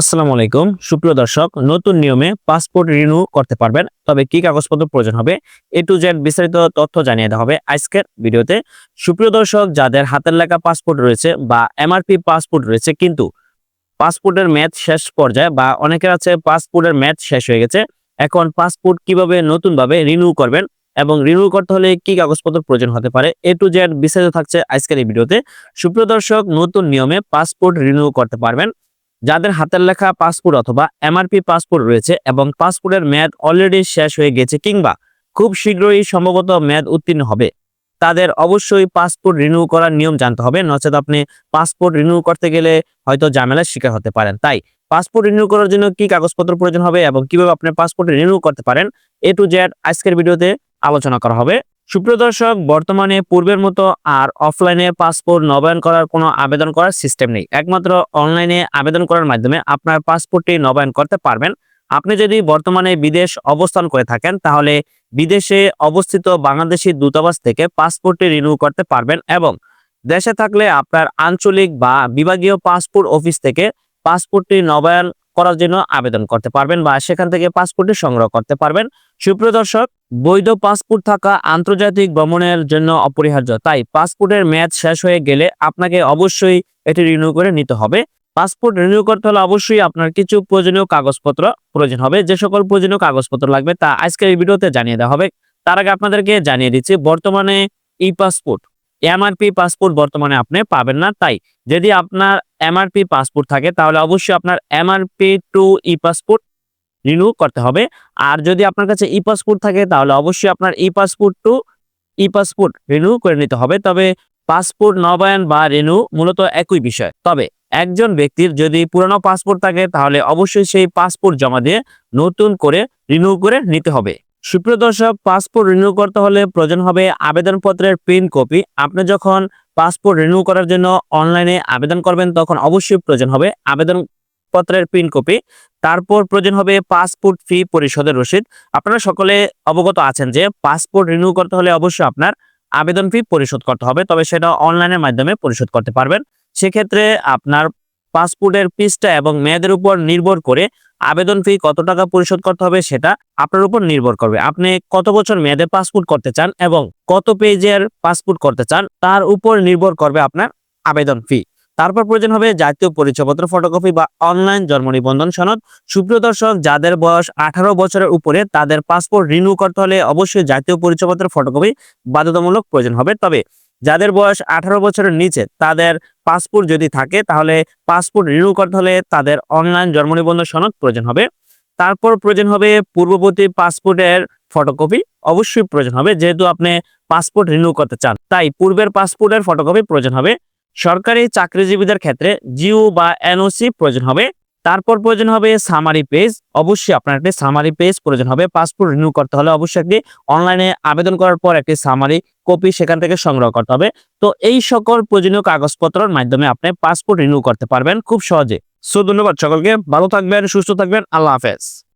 আসসালামু আলাইকুম। সুপ্রিয় দর্শক, নতুন নিয়মে পাসপোর্ট রিনিউ করতে পারবেন, তবে কি কাগজপত্র প্রয়োজন হবে এ টু জেড বিস্তারিত তথ্য জানিয়ে দেওয়া হবে আজকের ভিডিওতে। সুপ্রিয় দর্শক, যাদের হাতের লেখা পাসপোর্ট রয়েছে বা এমআরপি পাসপোর্ট রয়েছে, কিন্তু পাসপোর্টের ম্যাচ শেষ পর্যায়ে বা অনেকের আছে পাসপোর্টের ম্যাচ শেষ হয়ে গেছে, এখন পাসপোর্ট কীভাবে নতুনভাবে রিনিউ করবেন এবং রিনিউ করতে হলে কি কাগজপত্র প্রয়োজন হতে পারে, এ টু জেড বিস্তারিত থাকছে আজকের এই ভিডিওতে। সুপ্রিয় দর্শক, নতুন নিয়মে পাসপোর্ট রিনিউ করতে পারবেন যাদের হাতের লেখা পাসপোর্ট অথবা এমআরপি পাসপোর্ট রয়েছে এবং পাসপোর্টের মেয়াদ অলরেডি শেষ হয়ে গেছে কিংবা খুব শীঘ্রই সম্ভবত মেয়াদ উত্তীর্ণ হবে, তাদের অবশ্যই পাসপোর্ট রিনিউ করার নিয়ম জানতে হবে। নচেত আপনি পাসপোর্ট রিনিউ করতে গেলে হয়তো ঝামেলার শিকার হতে পারেন। তাই পাসপোর্ট রিনিউ করার জন্য কি কাগজপত্র প্রয়োজন হবে এবং কীভাবে আপনি পাসপোর্ট রিনিউ করতে পারেন, এ টু জেড আজকের ভিডিওতে আলোচনা করা হবে। সুপ্রিয় দর্শক, বর্তমানে পূর্বের মতো আর অফলাইনে পাসপোর্ট নবায়ন করার কোনো আবেদন করার সিস্টেম নেই। একমাত্র অনলাইনে আবেদন করার মাধ্যমে আপনার পাসপোর্টটি নবায়ন করতে পারবেন। আপনি যদি বর্তমানে বিদেশ অবস্থান করে থাকেন, তাহলে বিদেশে অবস্থিত বাংলাদেশি দূতাবাস থেকে পাসপোর্টটি রিনিউ করতে পারবেন এবং দেশে থাকলে আপনার আঞ্চলিক বা বিভাগীয় পাসপোর্ট অফিস থেকে পাসপোর্টটি নবায়ন করার জন্য আবেদন করতে পারবেন বা সেখান থেকে পাসপোর্টটি সংগ্রহ করতে পারবেন। সুপ্রিয় দর্শক বৈধ পাসপোর্ট থাকা আন্তর্জাতিক ভ্রমণের জন্য অপরিহার্য। তাই পাসপোর্টের মেয়াদ শেষ হয়ে গেলে আপনাকে অবশ্যই এটি রিনিউ করে নিতে হবে। পাসপোর্ট রিনিউ করতে হলে অবশ্যই আপনার কিছু প্রয়োজনীয় কাগজপত্র প্রয়োজন হবে। যে সকল প্রয়োজনীয় কাগজপত্র লাগবে তা আজকের এই ভিডিওতে জানিয়ে দেওয়া হবে। তার আগে আপনাদেরকে জানিয়ে দিচ্ছি, বর্তমানে ই পাসপোর্ট এমআরপি পাসপোর্ট বর্তমানে আপনি পাবেন না। তাই যদি আপনার এমআরপি পাসপোর্ট থাকে, তাহলে অবশ্যই আপনার MRP to e passport renew করতে হবে। আর যদি আপনার কাছে ই পাসপোর্ট থাকে, তাহলে অবশ্যই আপনার e passport to e passport renew করে নিতে হবে। তবে পাসপোর্ট নবায়ন বা রিনিউ মূলত একই বিষয়। তবে একজন ব্যক্তির যদি পুরানো পাসপোর্ট থাকে, তাহলে অবশ্যই সেই পাসপোর্ট জমা দিয়ে নতুন করে রিনিউ করে নিতে হবে। সুপ্রিয় দর্শক পাসপোর্ট রিনিউ করতে হলে প্রয়োজন হবে আবেদনপত্রের প্রিন্ট কপি আপনি যখন পাসপোর্ট রিনিউ করার জন্য অনলাইনে আবেদন করবেন, তখন অবশ্যই প্রয়োজন হবে আবেদন পত্রের প্রিন্ট কপি তারপর প্রয়োজন হবে পাসপোর্ট ফি পরিশোধের রসিদ। আপনারা সকলে অবগত আছেন যে পাসপোর্ট রিনিউ করতে হলে অবশ্যই আপনার আবেদন ফি পরিশোধ করতে হবে, তবে সেটা অনলাইনের মাধ্যমে পরিশোধ করতে পারবেন। সেক্ষেত্রে আপনার পাসপোর্টের পৃষ্ঠা এবং মেয়াদের উপর নির্ভর করে আবেদন ফি কত টাকা পরিশোধ করতে হবে সেটা আপনার উপর নির্ভর করবে। আপনি কত বছর মেয়াদের পাসপোর্ট করতে চান এবং কত পেজের পাসপোর্ট করতে চান, তার উপর নির্ভর করবে আপনার আবেদন ফি তারপর প্রয়োজন হবে জাতীয় পরিচয়পত্র ফটোকপি বা অনলাইন জন্ম নিবন্ধন সনদ। সুপ্রিয় দর্শক, যাদের বয়স আঠারো বছরের উপরে, তাদের পাসপোর্ট রিনিউ করতে হলে অবশ্যই জাতীয় পরিচয়পত্রের ফটোকপি বাধ্যতামূলক প্রয়োজন হবে। তবে যাদের বয়স আঠারো বছরের নিচে, তাদের পাসপোর্ট যদি থাকে, তাহলে পাসপোর্ট রিনিউ করতে হলে তাদের অনলাইন জন্ম নিবন্ধন সনদ প্রয়োজন হবে। তারপর প্রয়োজন হবে পূর্ববর্তী পাসপোর্টের ফটোকপি অবশ্যই প্রয়োজন হবে। যেহেতু আপনি পাসপোর্ট রিনিউ করতে চান, তাই পূর্বের পাসপোর্টের ফটোকপি প্রয়োজন হবে। সরকারি চাকরিজীবীদের ক্ষেত্রে জিও বা এনওসি প্রয়োজন হবে। তারপর প্রয়োজন হবে সামারি পেজ অবশ্যই আপনার একটি সামারি পেজ প্রয়োজন হবে। পাসপোর্ট রিনিউ করতে হলে অবশ্যই একটি অনলাইনে আবেদন করার পর একটি সামারি কপি সেখান থেকে সংগ্রহ করতে হবে। তো এই সকল প্রয়োজনীয় কাগজপত্রের মাধ্যমে আপনি পাসপোর্ট রিনিউ করতে পারবেন খুব সহজে। সো ধন্যবাদ সকলকে। ভালো থাকবেন, সুস্থ থাকবেন। আল্লাহ হাফেজ।